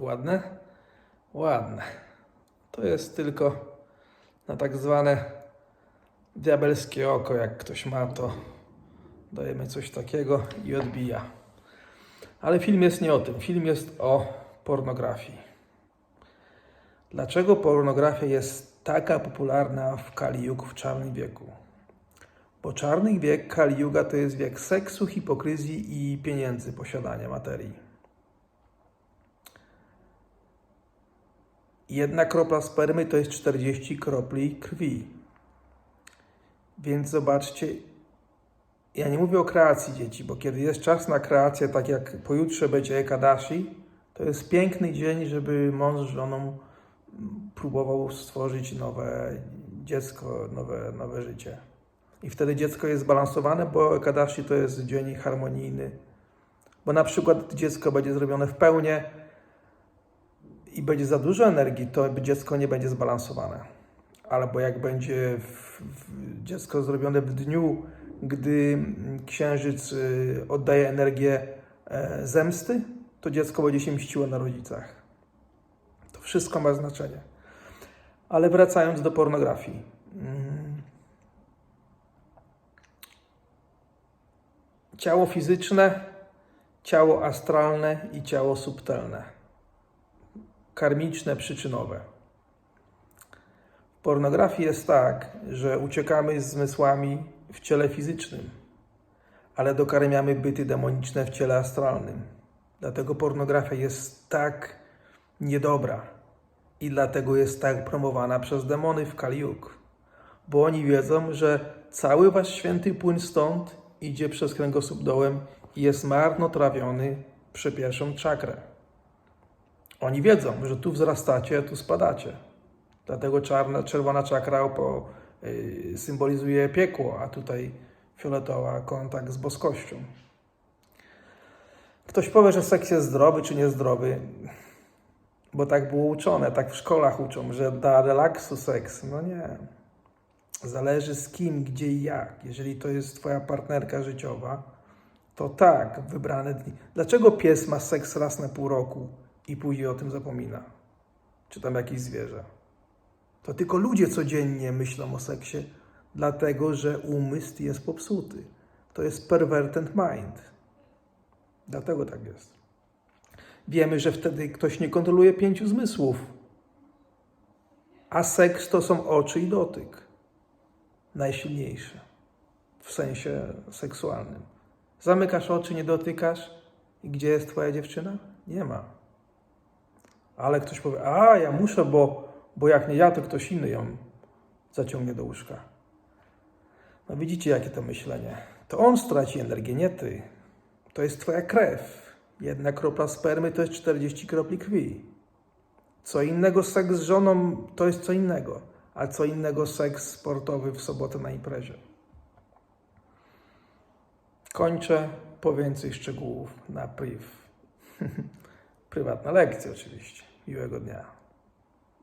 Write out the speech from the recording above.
Ładne? Ładne. To jest tylko na tak zwane diabelskie oko. Jak ktoś ma, to dajemy coś takiego i odbija. Ale film jest nie o tym. Film jest o pornografii. Dlaczego pornografia jest taka popularna w Kali w czarnym wieku? Bo czarny wiek Kali to jest wiek seksu, hipokryzji i pieniędzy, posiadania materii. Jedna kropla spermy to jest 40 kropli krwi. Więc zobaczcie, ja nie mówię o kreacji dzieci, bo kiedy jest czas na kreację, tak jak pojutrze będzie Ekadashi, to jest piękny dzień, żeby mąż z żoną próbował stworzyć nowe dziecko, nowe, nowe życie. I wtedy dziecko jest zbalansowane, bo Ekadashi to jest dzień harmonijny. Bo na przykład dziecko będzie zrobione w pełni i będzie za dużo energii, to dziecko nie będzie zbalansowane. Albo jak będzie w, w, dziecko zrobione w dniu, gdy księżyc y, oddaje energię e, zemsty, to dziecko będzie się mściło na rodzicach. To wszystko ma znaczenie. Ale wracając do pornografii. Mm. Ciało fizyczne, ciało astralne i ciało subtelne. Karmiczne, przyczynowe. W pornografii jest tak, że uciekamy z zmysłami w ciele fizycznym, ale dokarmiamy byty demoniczne w ciele astralnym. Dlatego pornografia jest tak niedobra i dlatego jest tak promowana przez demony w Kaliuk. Bo oni wiedzą, że cały wasz święty płyn stąd idzie przez kręgosłup dołem i jest marnotrawiony przy pierwszą czakrę. Oni wiedzą, że tu wzrastacie, tu spadacie. Dlatego czarna, czerwona czakra y, symbolizuje piekło, a tutaj fioletowa kontakt z boskością. Ktoś powie, że seks jest zdrowy czy niezdrowy, bo tak było uczone, tak w szkołach uczą, że dla relaksu seks. No nie. Zależy z kim, gdzie i jak. Jeżeli to jest twoja partnerka życiowa, to tak, wybrane dni. Dlaczego pies ma seks raz na pół roku i później o tym zapomina? Czy tam jakieś zwierzę? To tylko ludzie codziennie myślą o seksie, dlatego że umysł jest popsuty. To jest perverted mind. Dlatego tak jest. Wiemy, że wtedy ktoś nie kontroluje pięciu zmysłów, a seks to są oczy i dotyk. Najsilniejsze w sensie seksualnym. Zamykasz oczy, nie dotykasz i gdzie jest twoja dziewczyna? Nie ma. Ale ktoś powie, a ja muszę, bo, bo jak nie ja, to ktoś inny ją zaciągnie do łóżka. No widzicie, jakie to myślenie. To on straci energię, nie ty. To jest twoja krew. Jedna kropla spermy to jest 40 kropli krwi. Co innego seks z żoną to jest co innego, a co innego seks sportowy w sobotę na imprezie. Kończę po więcej szczegółów na priv. Prywatna lekcja oczywiście. Miłego dnia.